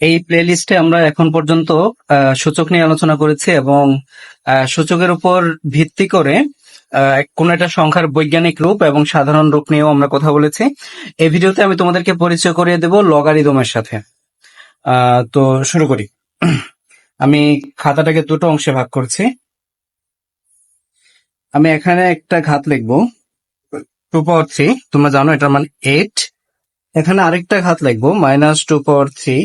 এই প্লেলিস্টে আমরা এখন পর্যন্ত সূচক নিয়ে আলোচনা করেছি এবং সূচকের উপর ভিত্তি করে কোন একটা সংখ্যার বৈজ্ঞানিক রূপ এবং সাধারণ রূপ নিয়েও আমরা কথা বলেছি। এই ভিডিওতে আমি তোমাদেরকে পরিচয় করিয়ে দেব লগারিদমের সাথে। তো শুরু করি। আমি খাতাটাকে দুটো অংশে ভাগ করছি। আমি এখানে একটা ঘাত লিখব। টু পাওয়ার থ্রি তোমরা জানো এটার মান এইট এখানে আরেকটা ঘাত লিখব মাইনাস টু পাওয়ার থ্রি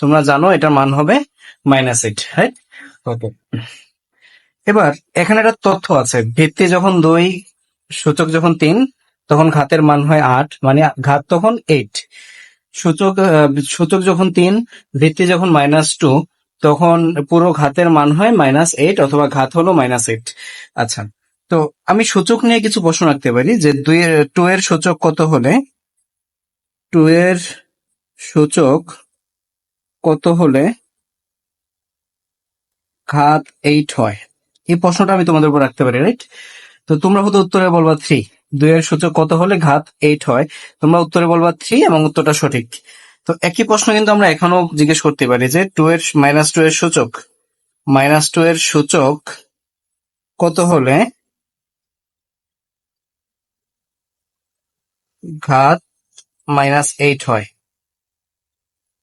তোমরা জানো এটার মান হবে মাইনাস এইট রাইট ওকে এবার এখানে একটা তথ্য আছে। ভিত্তি যখন দুই সূচক যখন তিন তখন ঘাতের মান হয় আট মানে ঘাত তখন এইট সূচক সূচক যখন তিন ভিত্তি যখন মাইনাস টু তখন পুরো ঘাতের মান হয় মাইনাস এইট অথবা ঘাত হলো মাইনাস এইট আচ্ছা তো আমি সূচক নিয়ে কিছু প্রশ্ন রাখতে পারি যে দুই টু এর সূচক কত হলে? টু এর সূচক কত হলে ঘাত এইট হয়? এই প্রশ্নটা আমি তোমাদের উপর রাখতে পারি রাইট তো তোমরা হয়তো উত্তরে বলবা থ্রি দুই এর সূচক কত হলে ঘাত এইট হয়? তোমরা উত্তরে বলবা থ্রি এবং উত্তরটা সঠিক। তো একই প্রশ্ন কিন্তু আমরা এখনও জিজ্ঞেস করতে পারি যে টু এর মাইনাস টু এর সূচক মাইনাস টু এর সূচক কত হলে ঘাত মাইনাস এইট হয়?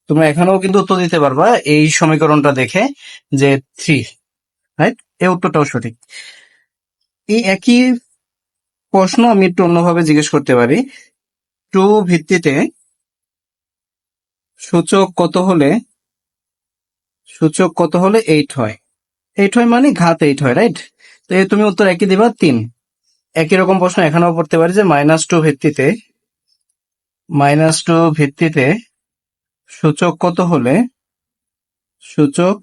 তোমরা এখানেও কিন্তু উত্তর দিতে পারবা এই সমীকরণটা দেখে যে থ্রি রাইট এই উত্তরটাও সঠিক। এই একই প্রশ্ন আমি একটু অন্যভাবে জিজ্ঞেস করতে পারি। টু ভিত্তিতে সূচক কত হলে, সূচক কত হলে এইট হয়? এইট হয় মানে ঘাত এইট হয় রাইট তো এই তুমি উত্তর একই দিবা, তিন। একই রকম প্রশ্ন এখানেও পড়তে পারি যে মাইনাস টু ভিত্তিতে মাইনাস টু ভিত্তিতে সূচক কত হলে? সূচক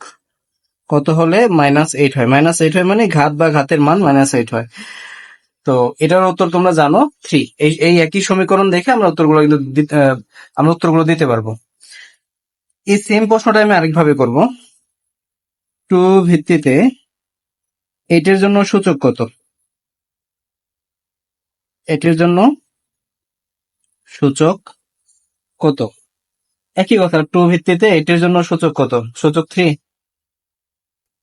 কত হলে? মাইনাস এইট হয়। মাইনাস এইট হয় মানে ঘাত বা ঘাতের মান মাইনাস এইট হয়। তো এটার উত্তর তোমরা জানো? থ্রি এই এই একই সমীকরণ দেখে আমরা উত্তরগুলো কিন্তু আমরা উত্তরগুলো দিতে পারব। এই সেম প্রশ্নটা আমি আরেকভাবে করব। টু ভিত্তিতে এইটের জন্য সূচক কত? এটির জন্য সূচক কত? একই কথা টু ভিত্তিতে এটির জন্য সূচক কত? সূচক থ্রি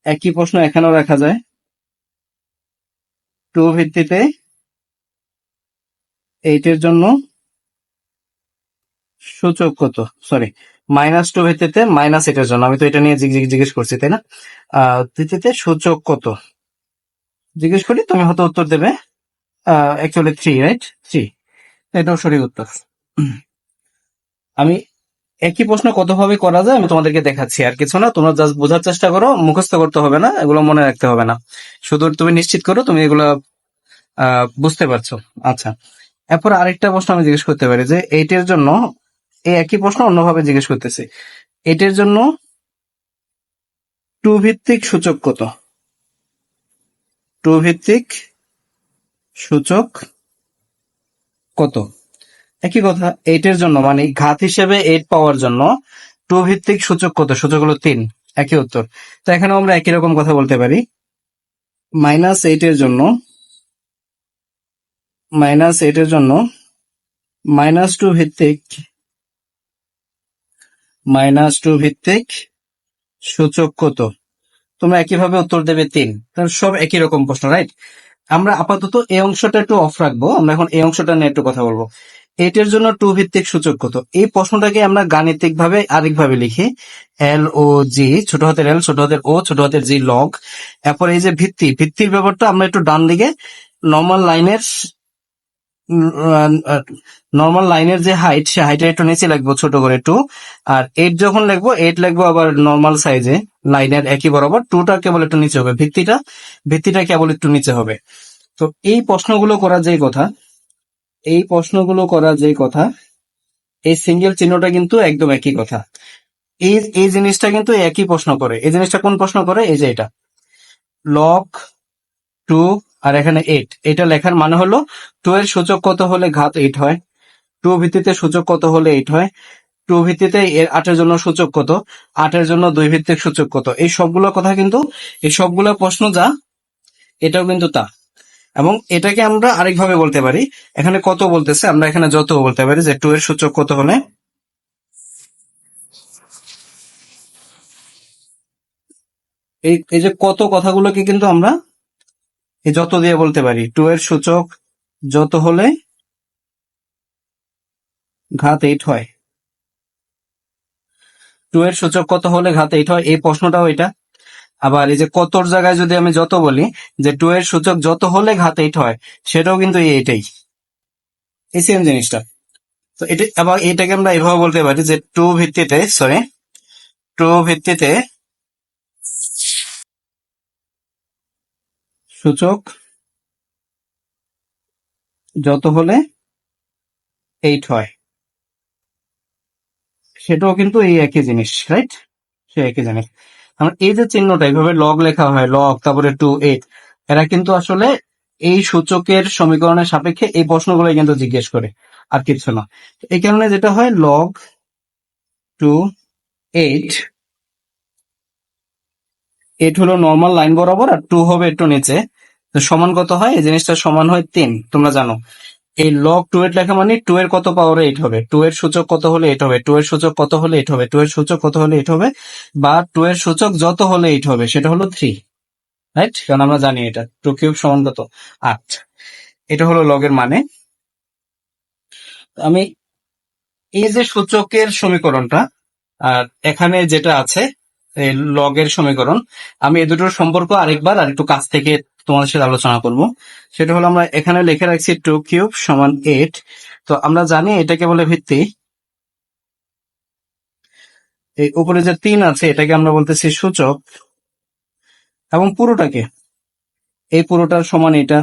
একই প্রশ্ন এখানেও রাখা যায়। টু ভিত্তিতে এইটের জন্য সূচক কত? সরি মাইনাস টু ভিত্তিতে মাইনাস এটার জন্য। আমি তো এটা নিয়ে জিজ্ঞেস করছি, তাই না? ভিত্তিতে সূচক কত? জিজ্ঞেস করি, তুমি হয়তো উত্তর দেবে। অ্যাকচুয়ালি থ্রি রাইট থ্রি এটাও সঠিক উত্তর। আমি একই প্রশ্ন কতভাবে করা যায় আমি তোমাদেরকে দেখাচ্ছি। আর কিছু না, তোমরা জাস্ট বোঝার চেষ্টা করো, মুখস্থ করতে হবে না, এগুলো মনে রাখতে হবে না। শুধু তুমি নিশ্চিত করো, তুমি এগুলো বুঝতে পারছ। আচ্ছা এরপর আরেকটা প্রশ্ন আমি জিজ্ঞেস করতে পারি যে, এইটের জন্য এই একই প্রশ্ন অন্যভাবে জিজ্ঞেস করতেছি। এইটের জন্য টু ভিত্তিক সূচক কত? টু ভিত্তিক সূচক কত? একই কথা এইটের জন্য মানে ঘাত হিসেবে এইট পাওয়ার জন্য টু ভিত্তিক সূচক কত? সূচক হলো তিন। একই উত্তর। তো এখানে আমরা একই রকম কথা বলতে পারি। মাইনাস এইটের জন্য মাইনাস এইটের জন্য মাইনাস টু ভিত্তিক মাইনাস টু ভিত্তিক সূচক কত? তোমরা একইভাবে উত্তর দেবে তিন। কারণ সব একই রকম প্রশ্ন রাইট আমরা আপাতত এই অংশটা একটু অফ রাখব। আমরা এখন এই অংশটা নিয়ে একটু কথা বলব। এটার জন্য টু ভিত্তিক সূচক কত? এই প্রশ্নটাকে আমরা গাণিতিক ভাবে আরেকভাবে লিখি। এল ও জি ছোট হাতের এল ছোট হাতের ও ছোট হাতের জি লগ এরপর এই যে ভিত্তি, ভিত্তির ব্যাপারটা আমরা একটু ডান দিকে নর্মাল লাইনের নর্মাল লাইনের যে হাইট সে হাইটের একটু নিচে লিখব ছোট করে টু আর এইট যখন লিখব এইট লিখব আবার নর্মাল সাইজে লাইনের একই বরাবর। টুটা কেবল একটু নিচে হবে। ভিত্তিটা ভিত্তিটা কেবল একটু নিচে হবে। তো এই প্রশ্নগুলো করা যে কথা এই প্রশ্নগুলো করা যে কথা, এই সিঙ্গেল চিহ্নটা কিন্তু একদম একই কথা। এই এই জিনিসটা কিন্তু একই প্রশ্ন করে। এই জিনিসটা কোন প্রশ্ন করে? এই যে এটা। লক টু আর এখানে এইট এটা লেখার মানে হলো টু এর সূচক কত হলে ঘাত এইট হয়? টু ভিত্তিতে সূচক কত হলে এইট হয়? টু ভিত্তিতে এর আটের জন্য সূচক কত? আটের জন্য দুই ভিত্তিক সূচক কত? এই সবগুলো কথা কিন্তু, এই সবগুলো প্রশ্ন যা, এটাও কিন্তু তা। এবং এটাকে আমরা আরেকভাবে বলতে পারি। এখানে কত বলতেছে? আমরা এখানে যত বলতে পারি যে টু এর সূচক কত হলে? এই এই যে কত কথাগুলোকে কিন্তু আমরা এই যত দিয়ে বলতে পারি। টু এর সূচক যত হলে ঘাত এইট হয়। টু এর সূচক কত হলে ঘাত এইট হয়? এই প্রশ্নটাও এটা। আবার এই যে কতর জায়গায় যদি আমি যত বলি, যে টু এর সূচক যত হলে ঘাত এইট হয় সেটাও কিন্তু এইটাই এই সেম জিনিসটা। তো এটা, আবার এটাকে আমরা এভাবে বলতে পারি যে টু ভিত্তিতে সরি টু ভিত্তিতে সূচক যত হলে এইট হয় সেটাও কিন্তু এই একই জিনিস রাইট সে একই জিনিস। আমার এই যে চিহ্নটা এইভাবে লগ লেখা হয় লগ তারপরে টু এইট এরা কিন্তু আসলে এই সূচকের সমীকরণের সাপেক্ষে এই প্রশ্নগুলো কিন্তু জিজ্ঞেস করে, আর কিছু না। এই কারণে যেটা হয় লগ টু এইট এইট হলো নর্মাল লাইন বরাবর, আর টু হবে একটু নিচে। সমান কত হয়? এই জিনিসটা সমান হয় তিন, তোমরা জানো। এই লগ টু এর লেখা মানে টু এর কত পাওয়ারে এইট হবে। টু এর সূচক কত হলে এইট হবে? টু এর সূচক কত হলে এইট হবে? টু এর সূচক কত হলে এইট হবে? বা টু এর সূচক যত হলে এইট হবে, সেটা হলো থ্রি রাইট কারণ আমরা জানি এটা টু কিউব সমান কত? আট। এটা হলো লগের মানে। আমি এই যে সূচকের সমীকরণটা, আর এখানে যেটা আছে লগের সমীকরণ, আমি এই দুটোর সম্পর্ক আরেকবার আর একটু কাছ থেকে তোমাদের সাথে আলোচনা করব। সেটা হলো আমরা এখানে লিখে রাখছি টু কিউব সমান এইট তো আমরা জানি এটাকে বলে ভিত্তি। এই উপরে যে তিন আছে, এটাকে আমরা বলতেছি সূচক। এবং পুরোটাকে। এই পুরোটার সমান এটা।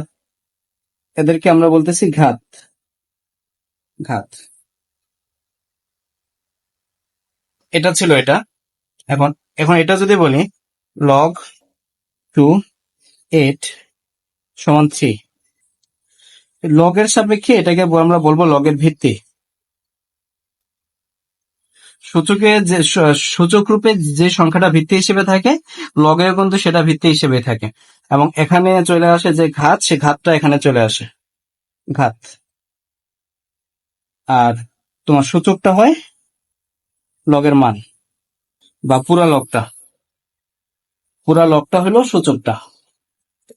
এদেরকে আমরা বলতেছি ঘাত। ঘাত। এটা ছিল এটা। এখন এখন এটা যদি বলি লগ টু এইট সমান থ্রি লগের সাপেক্ষে এটাকে আমরা বলব লগের ভিত্তি। সূচকে যে সূচক রূপে যে সংখ্যাটা ভিত্তি হিসেবে থাকে, লগেও কিন্তু সেটা ভিত্তি হিসেবে থাকে। এবং এখানে চলে আসে যে ঘাত, সে ঘাতটা এখানে চলে আসে। ঘাত। আর তোমার সূচকটা হয় লগের মান, বা পুরা লগটা। পুরা লগটা হলো সূচকটা।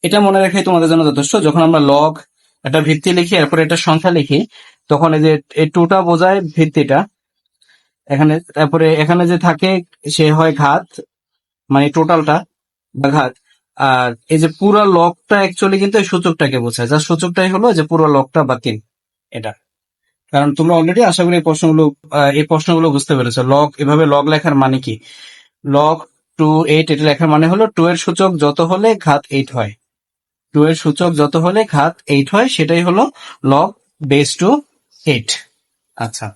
এটা মনে রাখাই তোমাদের জন্য যথেষ্ট। যখন আমরা লগ একটা ভিত্তি লিখি, এরপর একটা সংখ্যা লিখি, তখন এই যে এই টুটা বোঝায় ভিত্তিটা। এখানে, তারপরে এখানে যে থাকে, সে হয় ঘাত মানে টোটালটা বা ঘাত। আর এই যে পুরো লগটা অ্যাকচুয়ালি কিন্তু এই সূচকটাকে বোঝায়। যার সূচকটাই হলো যে পুরো লগটা বা তিন এটা। কারণ তোমরা অলরেডি আশা করি এই প্রশ্নগুলো এই প্রশ্নগুলো বুঝতে পেরেছ। লগ এভাবে লগ লেখার মানে কি? লগ টু এইট এটা লেখার মানে হলো টু এর সূচক যত হলে ঘাত এইট হয়। টু এর সূচক যত হলে ঘাত এইট হয়, সেটাই হলো লগ বেস টু এইট আচ্ছা।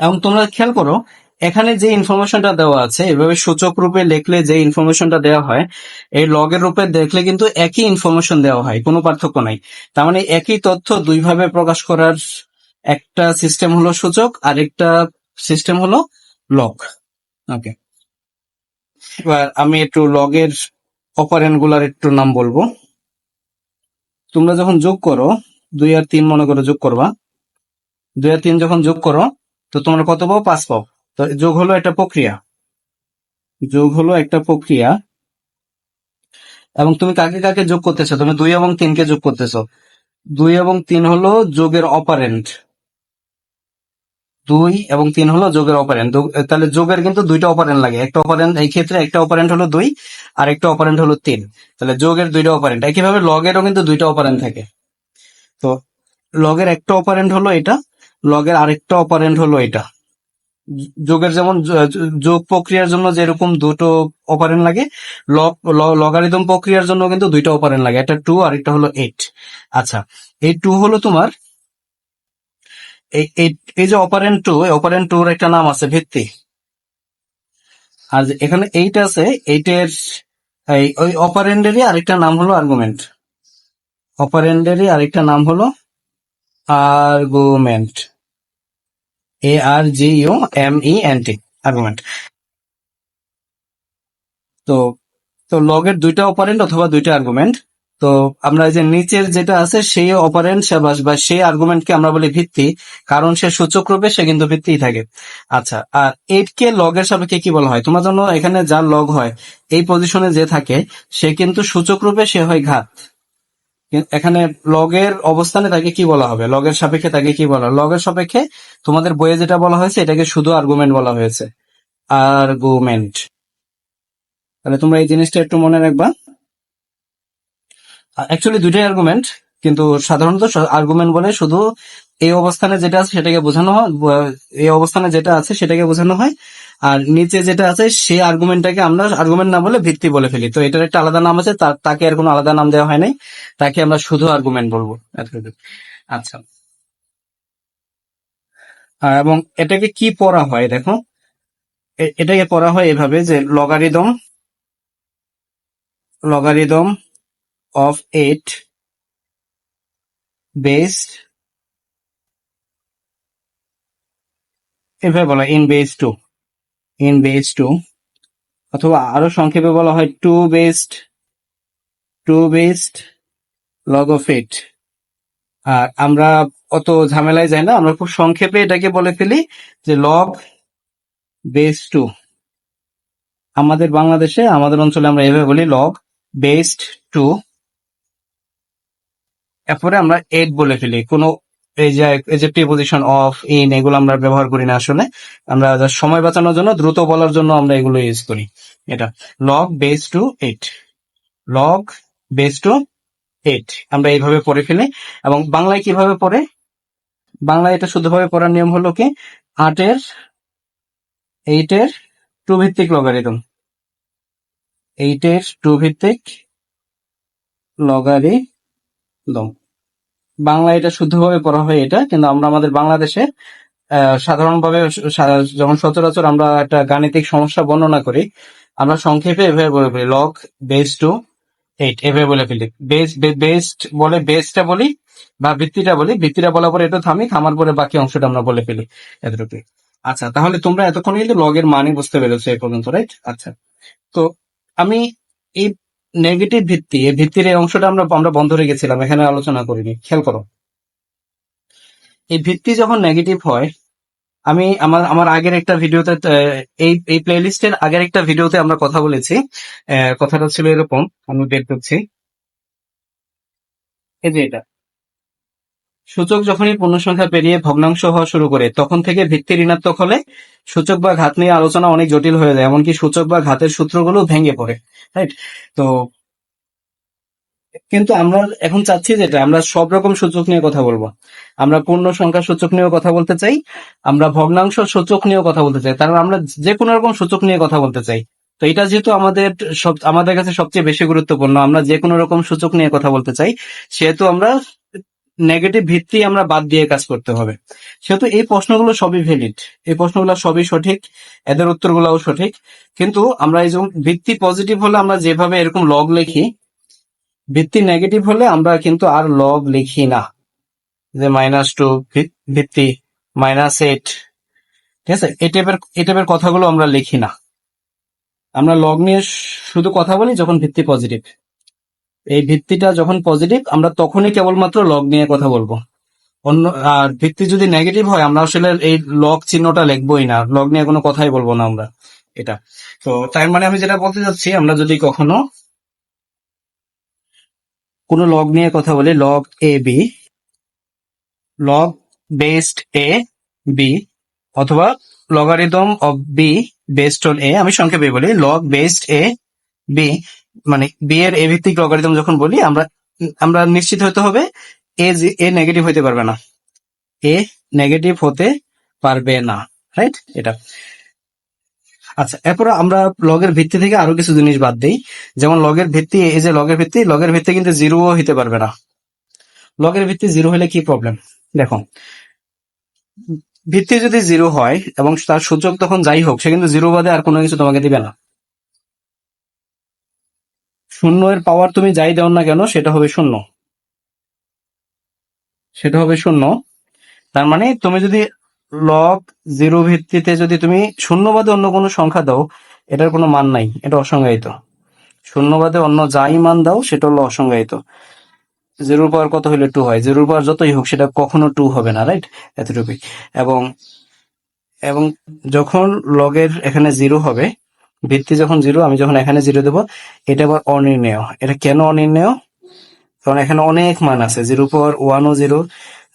এবং তোমরা খেয়াল করো, এখানে যে ইনফরমেশনটা দেওয়া আছে, এভাবে সূচক রূপে লিখলে যে ইনফরমেশনটা দেওয়া হয়, এই লগের রূপে দেখলে কিন্তু একই ইনফরমেশন দেওয়া হয়, কোনো পার্থক্য নাই। তার মানে একই তথ্য দুইভাবে প্রকাশ করার একটা সিস্টেম হলো সূচক আর একটা সিস্টেম হলো লগ ওকে এবার আমি একটু লগের অপারেন্টগুলার একটু নাম বলব। তোমরা যখন যোগ করো, দুই আর তিন মনে করো যোগ করবা। দুই আর তিন যখন যোগ করো, তো তোমরা কত পাও? পাঁচ পাও। তো যোগ হলো একটা প্রক্রিয়া। যোগ হলো একটা প্রক্রিয়া। এবং তুমি কাকে কাকে যোগ করতেছো? তুমি দুই এবং তিনকে যোগ করতেছো। দুই এবং তিন হলো যোগের অপারেন্ট দুই এবং তিন হলো যোগের অপারেন্ট তাহলে যোগের কিন্তু দুইটা অপারেন্ট লাগে। একটা অপারেন্ট এই ক্ষেত্রে, একটা অপারেন্ট হলো দুই, আর একটা অপারেন্ট হলো তিন। তাহলে যোগের দুইটা অপারেন্ট একইভাবে লগেরও কিন্তু দুইটা অপারেন্ট থাকে। তো লগের একটা অপারেন্ট হলো এটা লগের আরেকটা অপারেন্ট হলো এটা। যোগের যেমন যোগ প্রক্রিয়ার জন্য যেরকম দুটো অপারেন্ট লাগে লগ লগারিদম প্রক্রিয়ার জন্য কিন্তু দুইটা অপারেন্ট লাগে। একটা টু আর একটা হলো এইট আচ্ছা এই টু হলো তোমার এই- এই যে অপারেন্ট টু অপারেন্ট টুর একটা নাম আছে, ভিত্তি। আর এখানে এইট আছে, এইটের, এই, ওই অপারেন্ডেরই আরেকটা নাম হলো আর্গুমেন্ট অপারেন্ডেরই আরেকটা নাম হলো argument A R G U M E N T argument তো তো লগের দুইটা অপারেন্ট অথবা দুইটা আর্গুমেন্ট তো আমরা যে নিচের যেটা আছে, সেই অপারেন্ট বা সেই আর্গুমেন্টকে আমরা বলি ভিত্তি, কারণ সে সূচক রূপে সে কিন্তু ভিত্তিই থাকে। আচ্ছা আর এইট কে লগের সাপেক্ষে কি বলা হয়? তোমার জন্য এখানে যার লগ হয়, এই পজিশনে যে থাকে, সে কিন্তু সূচক রূপে সে হয় ঘাত। এখানে লগের অবস্থানে তাকে কি বলা হবে? লগের সাপেক্ষে তাকে কি বলা লগের সাপেক্ষে তোমাদের বইয়ে যেটা বলা হয়েছে, এটাকে শুধু আর্গুমেন্ট বলা হয়েছে। আর্গুমেন্ট তাহলে তোমরা এই জিনিসটা একটু মনে রাখবা। অ্যাকচুয়ালি দুইটাই আর্গুমেন্ট কিন্তু সাধারণত আর্গুমেন্ট বলে শুধু এই অবস্থানে যেটা আছে সেটাকে বোঝানো হয় এই অবস্থানে যেটা আছে সেটাকে বোঝানো হয়, আর নিচে যেটা আছে সেই আর্গুমেন্টটাকে আমরা আর্গুমেন্ট না বলে ভিত্তি বলে ফেলি। তো এটার একটা আলাদা নাম আছে তাকে আর কোনো আলাদা নাম দেওয়া হয় নাই, তাকে আমরা শুধু আর্গুমেন্ট বলব। আচ্ছা। এবং এটাকে কি পড়া হয় দেখো? এটাকে পড়া হয় এভাবে যে, logarithm logarithm of eight based এভাবে বলা in base two in base two অথবা আরও সংক্ষেপে বলা হয় two based two based log of eight আর আমরা অত ঝামেলায় যাই না, আমরা খুব সংক্ষেপে এটাকে বলে ফেলি যে লগ বেস টু আমাদের বাংলাদেশে, আমাদের অঞ্চলে আমরা এভাবে বলি লগ বেসড টু এরপরে আমরা এইট বলে ফেলি। কোনো এই যে এই যে প্রিপোজিশন অফ ইন এগুলো আমরা ব্যবহার করি না আসলে। আমরা সময় বাঁচানোর জন্য, দ্রুত বলার জন্য আমরা এগুলো ইউজ করি। এটা log base two eight log base two eight আমরা এইভাবে পড়ে ফেলি। এবং বাংলায় কীভাবে পড়ে? বাংলায় এটা শুদ্ধভাবে পড়ার নিয়ম হলো কি? আটের এইটের টু ভিত্তিক লগারিদম এইটের টু ভিত্তিক লগারিদম বাংলা এটা শুদ্ধভাবে পড়া হয় এটা, কিন্তু আমরা আমাদের বাংলাদেশে সাধারণভাবে যখন সচরাচর আমরা একটা গাণিতিক সমস্যা বর্ণনা করি, আমরা সংক্ষেপে এভাবে বলে ফেলি লগ বেস টু এইট এভাবে বলে ফেলি। বেস বেস্ট বলে বেসটা বলি বা ভিত্তিটা বলি ভিত্তিটা বলার পরে এটা থামি থামার পরে বাকি অংশটা আমরা বলে ফেলি এতটুকু আচ্ছা তাহলে তোমরা এতক্ষণ কিন্তু লগের মানই বুঝতে পেরেছ এই পর্যন্ত রাইট আচ্ছা তো আমি এই নেগেটিভ ভিত্তি, এই ভিত্তির এই অংশটা আমরা আমরা বন্ধ রেখেছিলাম এখানে আলোচনা করিনি, খেয়াল করো। এই ভিত্তি যখন নেগেটিভ হয়, আমি আমার আমার আগের একটা ভিডিওতে এই এই প্লেলিস্টের আগের একটা ভিডিওতে আমরা কথা বলেছি কথাটা ছিল এরকম, আমি বের করছি। এই যে এটা। সূচক যখনই পূর্ণ সংখ্যা পেরিয়ে ভগ্নাংশ হওয়া শুরু করে, তখন থেকে ভিত্তি ঋণাত্মক হলে সূচক বা ঘাত নিয়ে আলোচনা অনেক জটিল হয়ে যায়, এমনকি সূচক বা ঘাতের সূত্রগুলো ভেঙে পড়ে রাইট তো কিন্তু আমরা এখন চাচ্ছি যেটা, আমরা সব রকম সূচক নিয়ে কথা বলব। আমরা পূর্ণ সংখ্যা সূচক নিয়েও কথা বলতে চাই, আমরা ভগ্নাংশ সূচক নিয়েও কথা বলতে চাই, তার মানে আমরা যে কোনো রকম সূচক নিয়ে কথা বলতে চাই। তো এটা যেহেতু আমাদের সব, আমাদের কাছে সবচেয়ে বেশি গুরুত্বপূর্ণ, আমরা যে কোনো রকম সূচক নিয়ে কথা বলতে চাই, সেহেতু আমরা নেগেটিভ ভিত্তি আমরা বাদ দিয়ে কাজ করতে হবে। সেহেতু এই প্রশ্নগুলো সবই ভ্যালিড এই প্রশ্নগুলো সবই সঠিক। এদের উত্তরগুলোও সঠিক। কিন্তু আমরা এই যেমন ভিত্তি পজিটিভ হলে আমরা যেভাবে এরকম লগ লিখি, ভিত্তি নেগেটিভ হলে আমরা কিন্তু আর লগ লিখি না। যে মাইনাস টু ভিত্তি মাইনাস এইট ঠিক আছে? এই টাইপের এই টাইপের কথাগুলো আমরা লিখি না। আমরা লগ নিয়ে শুধু কথা বলি যখন ভিত্তি পজিটিভ এই ভিত্তিটা যখন পজিটিভ আমরা তখনই কেবলমাত্র লগ নিয়ে কথা বলব। অন্য, আর ভিত্তি যদি নেগেটিভ হয়, আমরা আসলে এই লগ চিহ্নটা লিখবোই না। লগ নিয়ে কোনো কথাই বলব না আমরা। এটা। তো তার মানে আমি যেটা বলতে চাচ্ছি, আমরা যদি কখনো কোনো লগ নিয়ে কথা বলি log A B log based A B অথবা logarithm of B based on A আমি সংক্ষেপে বলি লগ বেসড এ বি মানে বি এর এ ভিত্তিক লগারিদম যখন বলি, আমরা আমরা নিশ্চিত হতে হবে এ এ নেগেটিভ হতে পারবে না। এ নেগেটিভ হতে পারবে না রাইট এটা। আচ্ছা এরপর আমরা লগের ভিত্তি থেকে আরও কিছু জিনিস বাদ দিই। যেমন লগের ভিত্তি, এই যে লগের ভিত্তি লগের ভিত্তি কিন্তু জিরো হতে পারবে না। লগের ভিত্তি জিরো হলে কি প্রবলেম দেখো, ভিত্তি যদি জিরো হয় এবং তার সূচক তখন যাই হোক, সে কিন্তু জিরো বাদে আর কোনো কিছু তোমাকে দিবে না। শূন্য এর পাওয়ার তুমি যাই দাও না কেন, সেটা হবে শূন্য। সেটা হবে শূন্য। তার মানে তুমি যদি লগ জিরো ভিত্তিতে যদি তুমি শূন্য বাদে অন্য কোনো সংখ্যা দাও, এটার কোনো মান নাই, এটা অসংজ্ঞায়িত। শূন্য বাদে অন্য যাই মান দাও, সেটা হলো অসংজ্ঞায়িত। জিরোর পাওয়ার কত হলে টু হয়? জিরোর পাওয়ার যতই হোক, সেটা কখনো টু হবে না রাইট এতটুকুই। এবং এবং যখন লগের এখানে জিরো হবে ভিত্তি যখন জিরো আমি যখন এখানে জিরো দেবো, এটা আবার অনির্ণেয়। এটা কেন অনির্ণেয়? কারণ এখানে অনেক মান আছে। Zero power ওয়ানও zero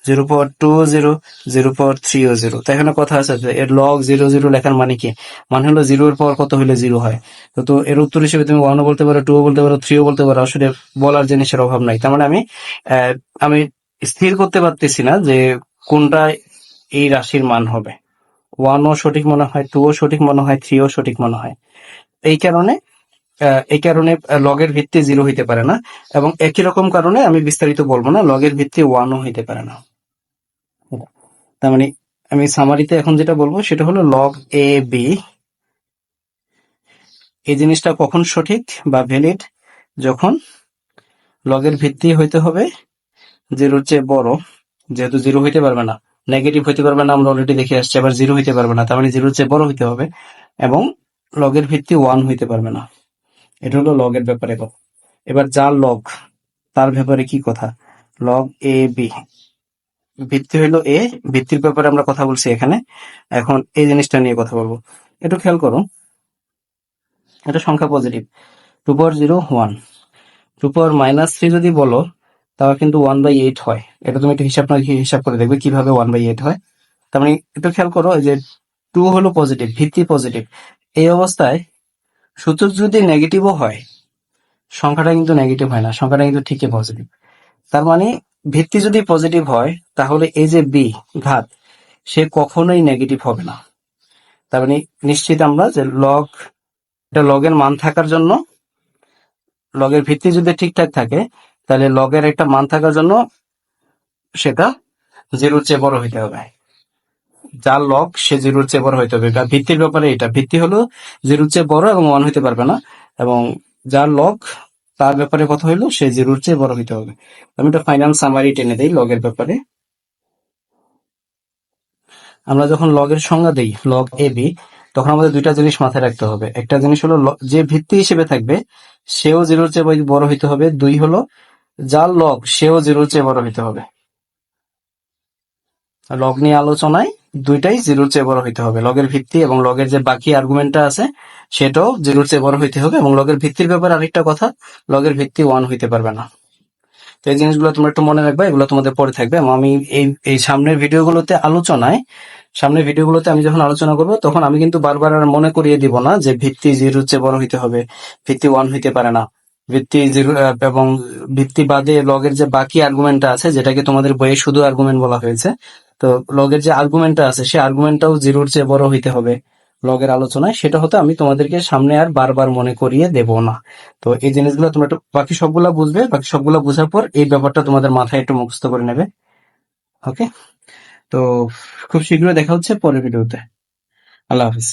zero power two zero zero power থ্রিও zero তো এখানে কথা আছে এর লগ জিরো জিরো লেখার মানে কি? মানে হলো জিরোর পাওয়ার কত হলে জিরো হয়? তো এর উত্তর হিসেবে তুমি ওয়ানও বলতে পারো টুও বলতে পারো থ্রিও বলতে পারো। আসলে বলার জিনিসের অভাব নাই। তার মানে আমি আমি স্থির করতে পারতেছি না যে কোনটা এই রাশির মান হবে। ওয়ানও সঠিক মনে হয় টুও সঠিক মনে হয় থ্রিও সঠিক মনে হয়। এই কারণে এই কারণে লগের ভিত্তি জিরো হইতে পারে না এবং একই রকম কারণে আমি বিস্তারিত বলব না লগের ভিত্তি ওয়ানও হইতে পারে না। তার মানে আমি সামারিতে এখন যেটা বলব, সেটা হলো লগ এ বি এই জিনিসটা কখন সঠিক বা ভ্যালিড যখন লগের ভিত্তি হইতে হবে জিরোর চেয়ে বড়, যেহেতু জিরো হইতে পারবে না। নেগেটিভ হইতে পারবে না, আমরা অলরেডি দেখে আসছি, আবার জিরো হইতে পারবে না। তার মানে জিরোর চেয়ে বড় হইতে হবে এবং লগের ভিত্তি ওয়ান হইতে পারবে না। এটা হলো লগের ব্যাপারে কথা। এবার যার লগ তার ব্যাপারে কি কথা? লগ এ বি ভিত্তি হইল এ ভিত্তির ব্যাপারে আমরা কথা বলছি এখানে। এখন এই জিনিসটা নিয়ে কথা বলব। একটু খেয়াল করো, এটা সংখ্যা positive two power zero one two power minus three যদি বলো তাও কিন্তু ওয়ান বাই এইট হয়। এটা তুমি একটু হিসাব না হিসাব করে দেখবে কীভাবে ওয়ান বাই এইট হয়। তার মানে একটু খেয়াল করো যে টু হলো পজিটিভ ভিত্তি পজিটিভ এই অবস্থায় সূচক যদি নেগেটিভও হয়, সংখ্যাটা কিন্তু নেগেটিভ হয় না, সংখ্যাটা কিন্তু ঠিকই পজিটিভ তার মানে ভিত্তি যদি পজিটিভ হয়, তাহলে এই যে বি ঘাত, সে কখনোই নেগেটিভ হবে না। তার মানে নিশ্চিত আমরা যে লগ এটা লগের মান থাকার জন্য লগের ভিত্তি যদি ঠিকঠাক থাকে তাহলে লগের একটা মান থাকার জন্য সেটা জিরোর চেয়ে বড় হইতে হবে। যার লগ, সে জিরোর চেয়ে বড় হইতে হবে। ভিত্তির ব্যাপারে এটা। ভিত্তি হলো জিরোর চেয়ে বড় এবং ওয়ান হইতে পারবে না। এবং যার লগ, তার ব্যাপারে কথা হইল, সে জিরোর চেয়ে বড় হইতে হবে। আমি একটা ফাইনাল সামারি টেনে দিই লগের ব্যাপারে। আমরা যখন লগের সংজ্ঞা দেই লগ এ বি তখন আমাদের দুইটা জিনিস মাথায় রাখতে হবে। একটা জিনিস হলো, যে ভিত্তি হিসেবে থাকবে, সেও জিরোর চেয়ে বড় হইতে হবে। দুই হলো যার লগ, সেও জিরোর চেয়ে বড় হইতে হবে। লগ নিয়ে আলোচনায় দুইটাই জিরোর চেয়ে বড় হইতে হবে। লগের ভিত্তি এবং লগের যে বাকি আর্গুমেন্টটা আছে, সেটাও জিরোর চেয়ে বড় হইতে হবে এবং লগের ভিত্তির ব্যাপারে আরেকটা কথা, লগের ভিত্তি ওয়ান হইতে পারবে না। তো এই জিনিসগুলো তোমরা একটু মনে রাখবে, এগুলো তোমাদের পরে থাকবে। এবং আমি এই সামনের ভিডিওগুলোতে আলোচনায়, সামনের ভিডিওগুলোতে আমি যখন আলোচনা করব, তখন আমি কিন্তু বারবার আর মনে করিয়ে দিব না যে ভিত্তি জিরোর চেয়ে বড় হইতে হবে, ভিত্তি ওয়ান হইতে পারে না। ভিত্তি এবং ভিত্তি বাদে লগের যে বাকি আর্গুমেন্টটা আছে, যেটাকে তোমাদের বইয়ে শুধু আর্গুমেন্ট বলা হয়েছে, তো লগের যে আর্গুমেন্টটা আছে, সেই আর্গুমেন্টটাও জিরোর চেয়ে বড় হইতে হবে লগের আলোচনায়। সেটা হতে আমি তোমাদেরকে সামনে আর বারবার মনে করিয়ে দেব না। তো এই জিনিসগুলো তোমরা একটু, বাকি সবগুলা বুঝবে, বাকি সবগুলা বোঝার পর এই ব্যাপারটা তোমাদের মাথায় একটু মুখস্থ করে নেবে। ওকে তো খুব শীঘ্রই দেখা হচ্ছে পরের ভিডিওতে। আল্লাহ হাফিজ।